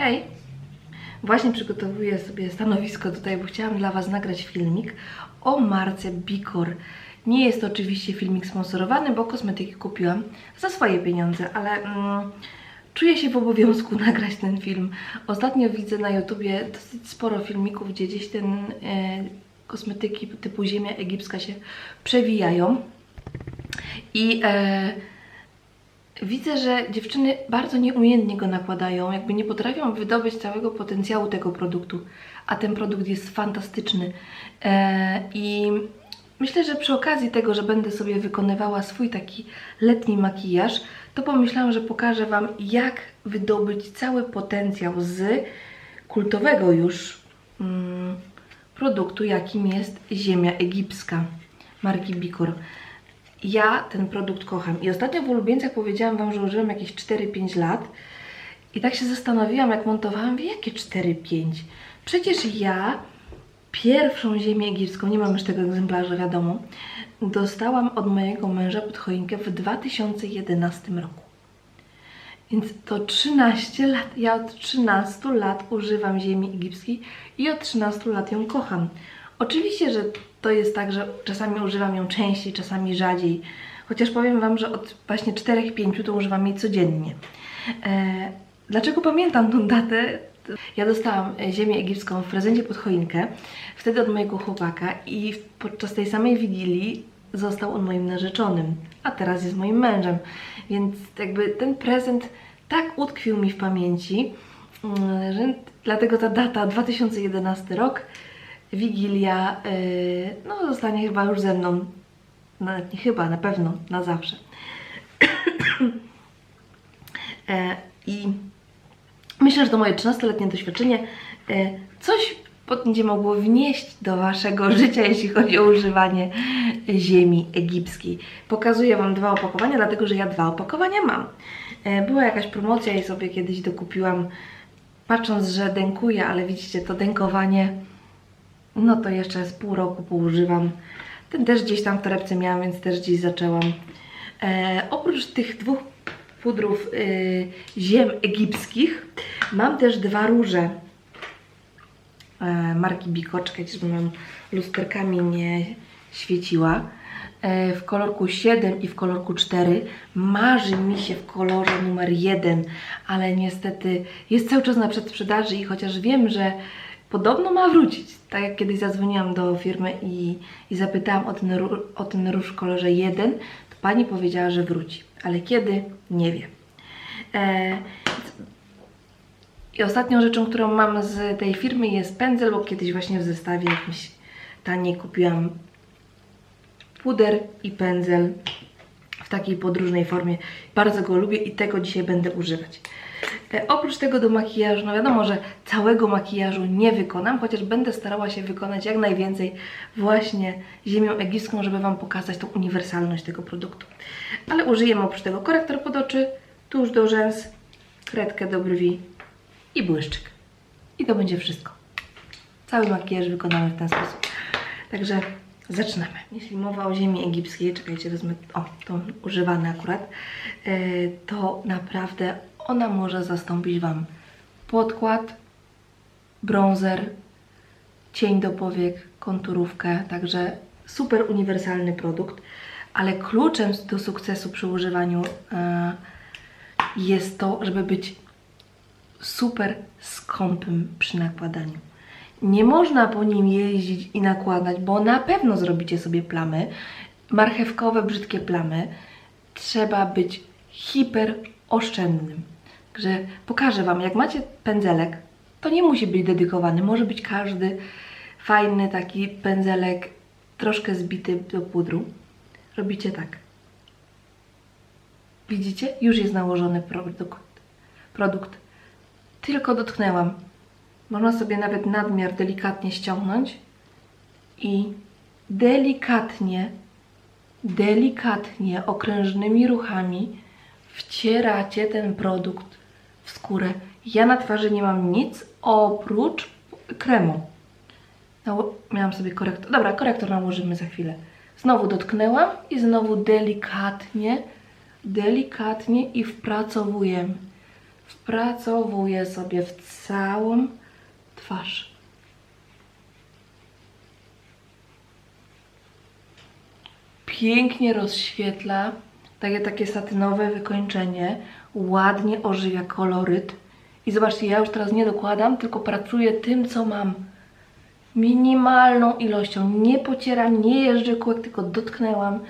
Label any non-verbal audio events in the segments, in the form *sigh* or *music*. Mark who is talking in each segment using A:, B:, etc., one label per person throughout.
A: Hej! Właśnie przygotowuję sobie stanowisko tutaj, bo chciałam dla Was nagrać filmik o marce Bicor. Nie jest to oczywiście filmik sponsorowany, bo kosmetyki kupiłam za swoje pieniądze, ale mm, czuję się w obowiązku *laughs* nagrać ten film. Ostatnio widzę na YouTubie dosyć sporo filmików, gdzie gdzieś ten e, kosmetyki typu ziemia egipska się przewijają. I e, widzę, że dziewczyny bardzo nieumiejętnie go nakładają, jakby nie potrafią wydobyć całego potencjału tego produktu, a ten produkt jest fantastyczny. E, I myślę, że przy okazji tego, że będę sobie wykonywała swój taki letni makijaż, to pomyślałam, że pokażę Wam, jak wydobyć cały potencjał z kultowego już mm, produktu, jakim jest ziemia egipska marki Bicor. Ja ten produkt kocham i ostatnio w ulubieńcach powiedziałam Wam, że użyłam jakieś 4-5 lat i tak się zastanowiłam, jak montowałam, wie jakie 4-5? Przecież ja pierwszą ziemię egipską, nie mam już tego egzemplarza, wiadomo, dostałam od mojego męża pod choinkę w 2011 roku. Więc to 13 lat, ja od 13 lat używam ziemi egipskiej i od 13 lat ją kocham. Oczywiście, że to jest tak, że czasami używam ją częściej, czasami rzadziej. Chociaż powiem Wam, że od właśnie 4-5 to używam jej codziennie. E, dlaczego pamiętam tą datę? Ja dostałam ziemię egipską w prezencie pod choinkę, wtedy od mojego chłopaka i podczas tej samej wigilii został on moim narzeczonym, a teraz jest moim mężem. Więc jakby ten prezent tak utkwił mi w pamięci, mm, że dlatego ta data 2011 rok, Wigilia, yy, no zostanie chyba już ze mną, nie chyba, na pewno, na zawsze. *coughs* e, I myślę, że to moje 13-letnie doświadczenie e, coś będzie mogło wnieść do Waszego *laughs* życia, jeśli chodzi o używanie ziemi egipskiej. Pokazuję Wam dwa opakowania, dlatego że ja dwa opakowania mam. E, Była jakaś promocja i sobie kiedyś dokupiłam, patrząc, że dękuję, ale widzicie, to dękowanie, no to jeszcze z pół roku poużywam. Ten też gdzieś tam w torebce miałam, więc też gdzieś zaczęłam. E, oprócz tych dwóch pudrów y, ziem egipskich, mam też dwa róże e, marki Biko. Czekajcie, żebym wam lusterkami nie świeciła. E, w kolorku 7 i w kolorku 4. Marzy mi się w kolorze numer 1, ale niestety jest cały czas na przedsprzedaży i chociaż wiem, że podobno ma wrócić, tak jak kiedyś zadzwoniłam do firmy i, i zapytałam o ten, o ten róż w kolorze 1, to pani powiedziała, że wróci. Ale kiedy? Nie wiem. E, i ostatnią rzeczą, którą mam z tej firmy jest pędzel, bo kiedyś właśnie w zestawie jakimś taniej kupiłam puder i pędzel takiej podróżnej formie. Bardzo go lubię i tego dzisiaj będę używać. E, oprócz tego do makijażu, no wiadomo, że całego makijażu nie wykonam, chociaż będę starała się wykonać jak najwięcej właśnie ziemią egipską, żeby Wam pokazać tą uniwersalność tego produktu. Ale użyjemy oprócz tego korektor pod oczy, tusz do rzęs, kredkę do brwi i błyszczyk. I to będzie wszystko. Cały makijaż wykonamy w ten sposób. Także zaczynamy. Jeśli mowa o ziemi egipskiej, czekajcie, wezmę, o, to używany akurat, e, to naprawdę ona może zastąpić Wam podkład, bronzer, cień do powiek, konturówkę, także super uniwersalny produkt, ale kluczem do sukcesu przy używaniu e, jest to, żeby być super skąpym przy nakładaniu. Nie można po nim jeździć i nakładać, bo na pewno zrobicie sobie plamy, marchewkowe, brzydkie plamy. Trzeba być hiper oszczędnym. Także pokażę Wam, jak macie pędzelek, to nie musi być dedykowany, może być każdy fajny taki pędzelek, troszkę zbity do pudru. Robicie tak. Widzicie? Już jest nałożony produkt. produkt. Tylko dotknęłam. Można sobie nawet nadmiar delikatnie ściągnąć i delikatnie, delikatnie, okrężnymi ruchami wcieracie ten produkt w skórę. Ja na twarzy nie mam nic oprócz kremu. Nało- miałam sobie korektor. Dobra, korektor nałożymy za chwilę. Znowu dotknęłam i znowu delikatnie, delikatnie i wpracowujemy. wpracowuję sobie w całą twarz. Pięknie rozświetla, daje takie satynowe wykończenie, ładnie ożywia koloryt. I zobaczcie, ja już teraz nie dokładam, tylko pracuję tym, co mam. Minimalną ilością. Nie pocieram, nie jeżdżę kółek, tylko dotknęłam.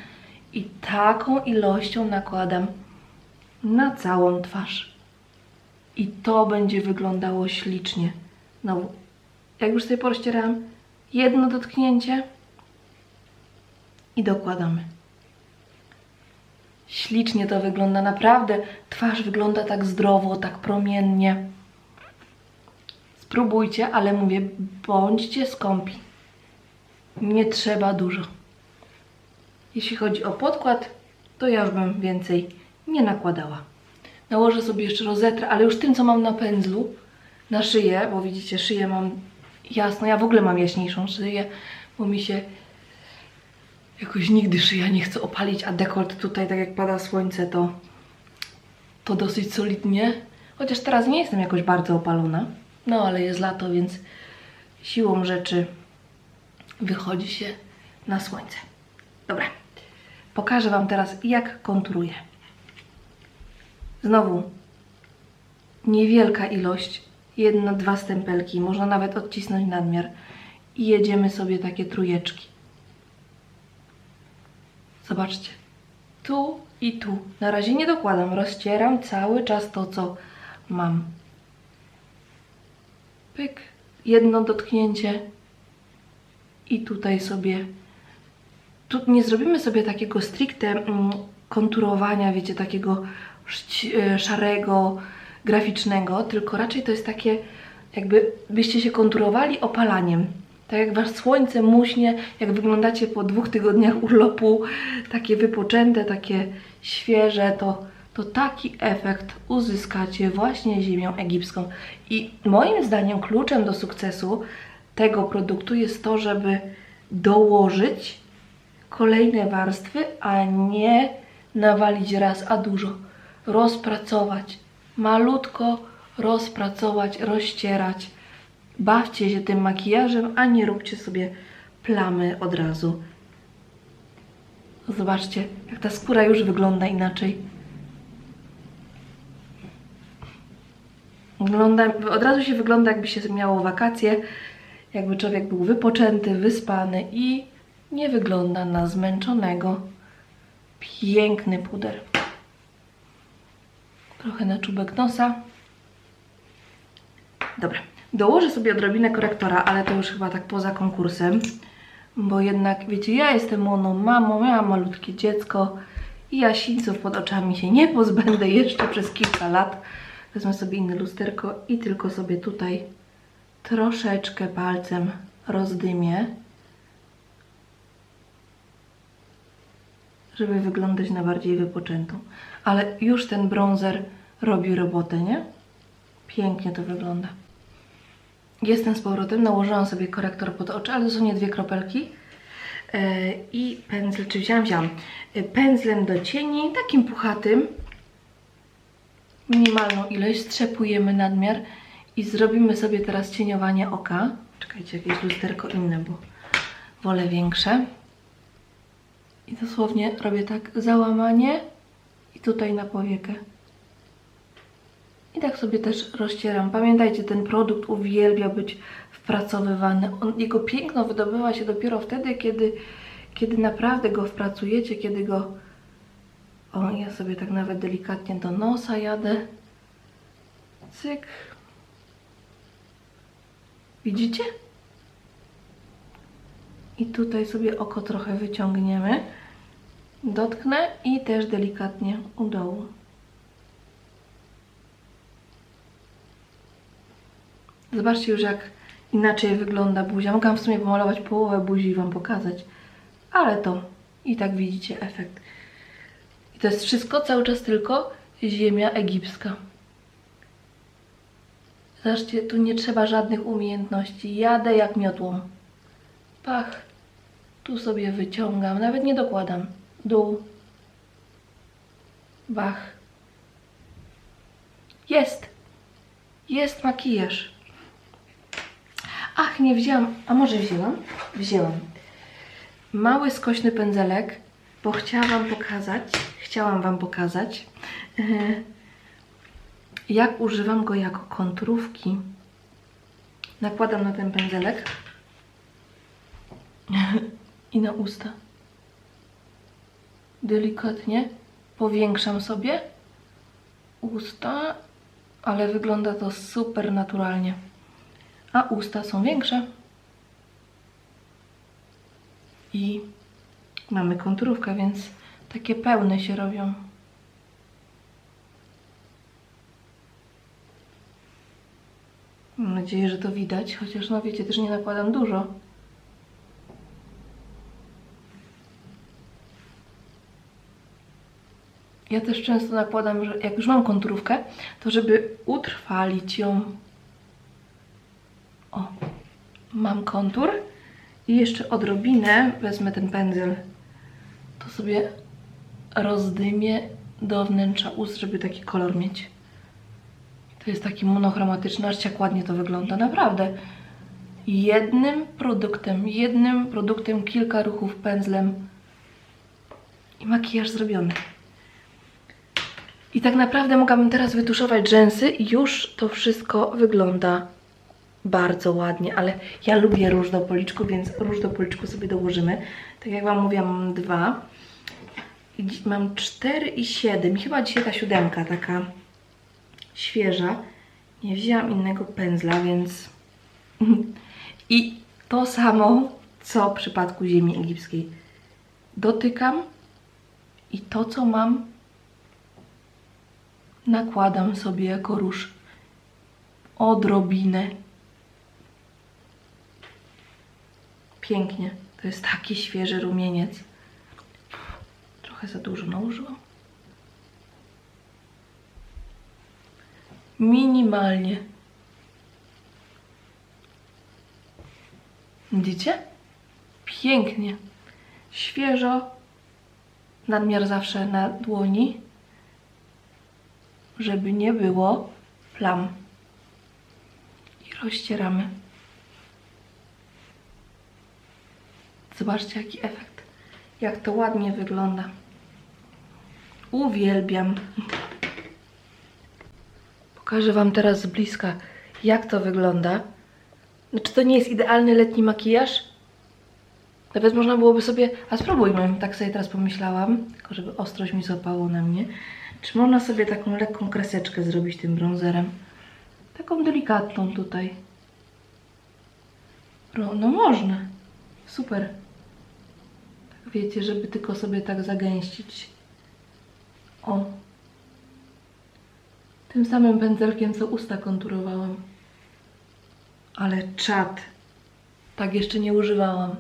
A: I taką ilością nakładam na całą twarz. I to będzie wyglądało ślicznie. No, jak już sobie porozcierałam, jedno dotknięcie i dokładamy. Ślicznie to wygląda, naprawdę. Twarz wygląda tak zdrowo, tak promiennie. Spróbujcie, ale mówię, bądźcie skąpi. Nie trzeba dużo. Jeśli chodzi o podkład, to ja już bym więcej nie nakładała. Nałożę sobie jeszcze rozetrę, ale już tym, co mam na pędzlu, na szyję, bo widzicie, szyję mam jasno. Ja w ogóle mam jaśniejszą szyję, bo mi się jakoś nigdy szyja nie chce opalić, a dekolt tutaj, tak jak pada słońce, to, to dosyć solidnie. Chociaż teraz nie jestem jakoś bardzo opalona. No, ale jest lato, więc siłą rzeczy wychodzi się na słońce. Dobra, pokażę Wam teraz, jak konturuję. Znowu niewielka ilość, jedna, dwa stempelki, można nawet odcisnąć nadmiar i jedziemy sobie takie trójeczki. Zobaczcie, tu i tu. Na razie nie dokładam, rozcieram cały czas to, co mam. Pyk, jedno dotknięcie i tutaj sobie tu nie zrobimy sobie takiego stricte mm, konturowania, wiecie, takiego e, szarego, graficznego, tylko raczej to jest takie, jakby byście się konturowali opalaniem. Tak jak wasz słońce muśnie, jak wyglądacie po dwóch tygodniach *laughs* urlopu, takie wypoczęte, takie świeże, to, to taki efekt uzyskacie właśnie ziemią egipską. I moim zdaniem kluczem do sukcesu tego produktu jest to, żeby dołożyć kolejne warstwy, a nie nawalić raz, a dużo. Rozpracować. Malutko rozpracować, rozcierać. Bawcie się tym makijażem, a nie róbcie sobie plamy od razu. Zobaczcie, jak ta skóra już wygląda inaczej. Wygląda, od razu się wygląda, jakby się miało wakacje, jakby człowiek był wypoczęty, wyspany i nie wygląda na zmęczonego. Piękny puder. Trochę na czubek nosa. Dobra, dołożę sobie odrobinę korektora, ale to już chyba tak poza konkursem, bo jednak, wiecie, ja jestem moną mamą, miałam malutkie dziecko i ja sińców pod oczami się nie pozbędę jeszcze przez kilka lat. Wezmę sobie inne lusterko i tylko sobie tutaj troszeczkę palcem rozdymię, żeby wyglądać na bardziej wypoczętą. Ale już ten bronzer robi robotę, nie? Pięknie to wygląda. Jestem z powrotem, nałożyłam sobie korektor pod oczy, ale to nie dwie kropelki. Yy, I pędzel, czy wziąłam? Wziąłam. Yy, Pędzlem do cieni, takim puchatym. Minimalną ilość, strzepujemy nadmiar i zrobimy sobie teraz cieniowanie oka. Czekajcie, jakieś lusterko inne, bo wolę większe. I dosłownie robię tak załamanie i tutaj na powiekę. I tak sobie też rozcieram. Pamiętajcie, ten produkt uwielbia być wpracowywany. On, jego piękno wydobywa się dopiero wtedy, kiedy, kiedy naprawdę go wpracujecie, kiedy go... O, ja sobie tak nawet delikatnie do nosa jadę. Cyk. Widzicie? I tutaj sobie oko trochę wyciągniemy. Dotknę i też delikatnie u dołu. Zobaczcie już jak inaczej wygląda buzia. Mogłam w sumie pomalować połowę buzi i Wam pokazać. Ale to i tak widzicie efekt. I to jest wszystko cały czas tylko ziemia egipska. Zobaczcie, tu nie trzeba żadnych umiejętności. Jadę jak miotłą. Pach. Tu sobie wyciągam. Nawet nie dokładam. Dół. Bach. Jest. Jest makijaż. Ach, nie wzięłam. A może wzięłam? Wzięłam. Mały skośny pędzelek, bo chciałam Wam pokazać, chciałam Wam pokazać, *laughs* jak używam go jako konturówki. Nakładam na ten pędzelek *laughs* i na usta. Delikatnie powiększam sobie usta, ale wygląda to super naturalnie. A usta są większe. I mamy konturówkę, więc takie pełne się robią. Mam nadzieję, że to widać, chociaż no wiecie, też nie nakładam dużo. Ja też często nakładam, że jak już mam konturówkę, to żeby utrwalić ją. O, mam kontur i jeszcze odrobinę wezmę ten pędzel. To sobie rozdymię do wnętrza ust, żeby taki kolor mieć. To jest taki monochromatyczny, aż jak ładnie to wygląda, naprawdę. Jednym produktem, jednym produktem, kilka ruchów pędzlem i makijaż zrobiony. I tak naprawdę mogłabym teraz wytuszować rzęsy i już to wszystko wygląda bardzo ładnie, ale ja lubię róż do policzku, więc róż do policzku sobie dołożymy. Tak jak Wam mówiłam, mam dwa. Mam cztery i siedem. Chyba dzisiaj ta siódemka taka świeża. Nie wzięłam innego pędzla, więc... *laughs* I to samo, co w przypadku ziemi egipskiej. Dotykam i to, co mam, nakładam sobie jako róż odrobinę. Pięknie. To jest taki świeży rumieniec. Trochę za dużo nałożyłam. Minimalnie. Widzicie? Pięknie. Świeżo. Nadmiar zawsze na dłoni żeby nie było plam. I rozcieramy. Zobaczcie jaki efekt. Jak to ładnie wygląda. Uwielbiam. Pokażę Wam teraz z bliska, jak to wygląda. Znaczy to nie jest idealny letni makijaż? Nawet można byłoby sobie... A spróbujmy, tak sobie teraz pomyślałam. Tylko żeby ostrość mi złapało na mnie. Czy można sobie taką lekką kreseczkę zrobić tym bronzerem? Taką delikatną tutaj. Ro- No można. Super. Tak wiecie, żeby tylko sobie tak zagęścić. O. Tym samym pędzelkiem, co usta konturowałam. Ale czad. Tak jeszcze nie używałam.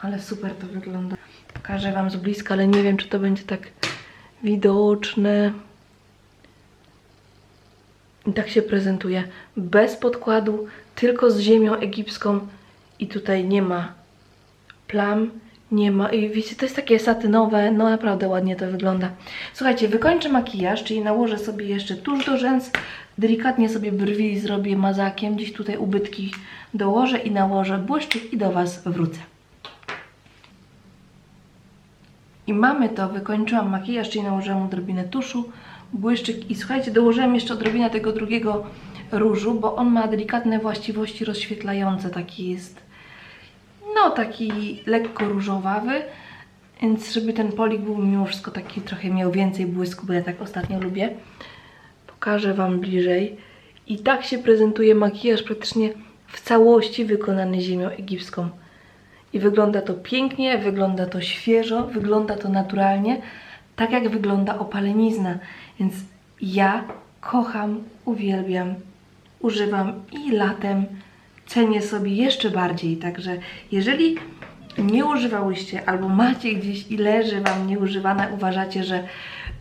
A: Ale super to wygląda. Pokażę Wam z bliska, ale nie wiem, czy to będzie tak widoczne. I tak się prezentuje. Bez podkładu, tylko z ziemią egipską. I tutaj nie ma plam, nie ma. I wiecie, to jest takie satynowe, no naprawdę ładnie to wygląda. Słuchajcie, wykończę makijaż, czyli nałożę sobie jeszcze tuż do rzęs. Delikatnie sobie brwi zrobię mazakiem, gdzieś tutaj ubytki dołożę i nałożę błyszczyk i do Was wrócę. I mamy to, wykończyłam makijaż, czyli nałożyłam odrobinę tuszu, błyszczyk i słuchajcie, dołożyłam jeszcze odrobinę tego drugiego różu, bo on ma delikatne właściwości rozświetlające, taki jest, no taki lekko różowawy, więc żeby ten polik był mimo wszystko taki trochę miał więcej błysku, bo ja tak ostatnio lubię. Pokażę Wam bliżej. I tak się prezentuje makijaż praktycznie w całości wykonany ziemią egipską. I wygląda to pięknie, wygląda to świeżo, wygląda to naturalnie, tak jak wygląda opalenizna. Więc ja kocham, uwielbiam, używam i latem cenię sobie jeszcze bardziej. Także jeżeli nie używałyście albo macie gdzieś i leży Wam nieużywane, uważacie, że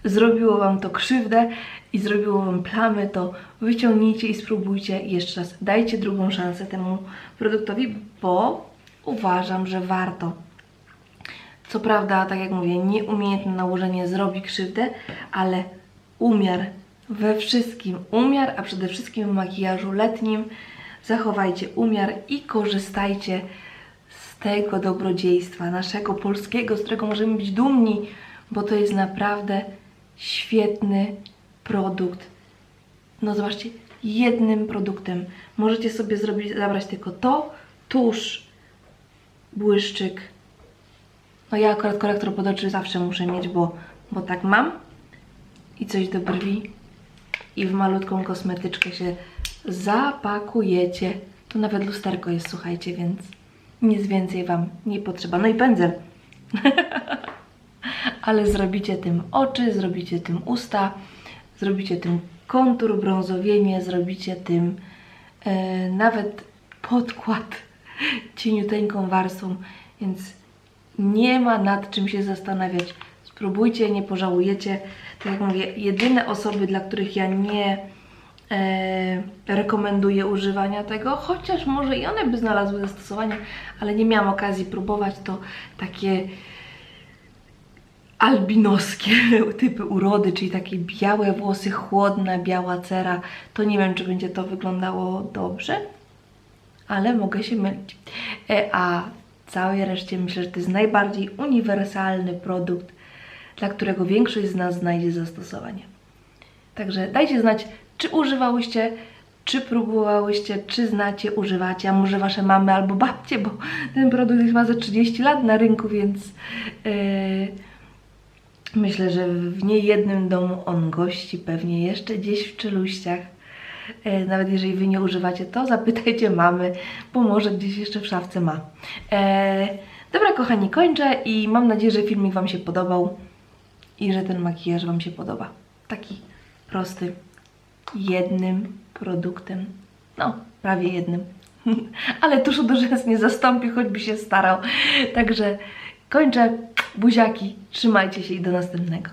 A: zrobiło Wam to krzywdę i zrobiło Wam plamy, to wyciągnijcie i spróbujcie jeszcze raz. Dajcie drugą szansę temu produktowi, bo uważam, że warto. Co prawda, tak jak mówię, nieumiejętne nałożenie zrobi krzywdę, ale umiar we wszystkim umiar, a przede wszystkim w makijażu letnim. Zachowajcie umiar i korzystajcie z tego dobrodziejstwa naszego polskiego, z którego możemy być dumni, bo to jest naprawdę świetny produkt. No zobaczcie, jednym produktem możecie sobie zrobić, zabrać tylko to, tusz, błyszczyk. No ja akurat korektor pod oczy zawsze muszę mieć, bo, bo tak mam. I coś do brwi. I w malutką kosmetyczkę się zapakujecie. Tu nawet lusterko jest, słuchajcie, więc nic więcej Wam nie potrzeba. No i pędzel. *laughs* Ale zrobicie tym oczy, zrobicie tym usta, zrobicie tym kontur, brązowienie, zrobicie tym e, nawet podkład cieniuteńką warstwą, więc nie ma nad czym się zastanawiać. Spróbujcie, nie pożałujecie. Tak jak mówię, jedyne osoby, dla których ja nie e, rekomenduję używania tego, chociaż może i one by znalazły zastosowanie, ale nie miałam okazji próbować, to takie albinoskie *laughs* typy urody, czyli takie białe włosy, chłodna, biała cera, to nie wiem, czy będzie to wyglądało dobrze, ale mogę się mylić. E, a całej reszcie myślę, że to jest najbardziej uniwersalny produkt, dla którego większość z nas znajdzie zastosowanie. Także dajcie znać, czy używałyście, czy próbowałyście, czy znacie, używacie, a może wasze mamy albo babcie, bo ten produkt jest chyba za 30 lat na rynku, więc yy, myślę, że w niejednym domu on gości, pewnie jeszcze gdzieś w czeluściach. E, Nawet jeżeli Wy nie używacie, to zapytajcie mamy, bo może gdzieś jeszcze w szafce ma. E, dobra, kochani, kończę i mam nadzieję, że filmik Wam się podobał i że ten makijaż Wam się podoba. Taki prosty, jednym produktem. No, prawie jednym. *laughs* Ale tuszu do rzęs nie zastąpi, choćby się starał. Także kończę. Buziaki, trzymajcie się i do następnego.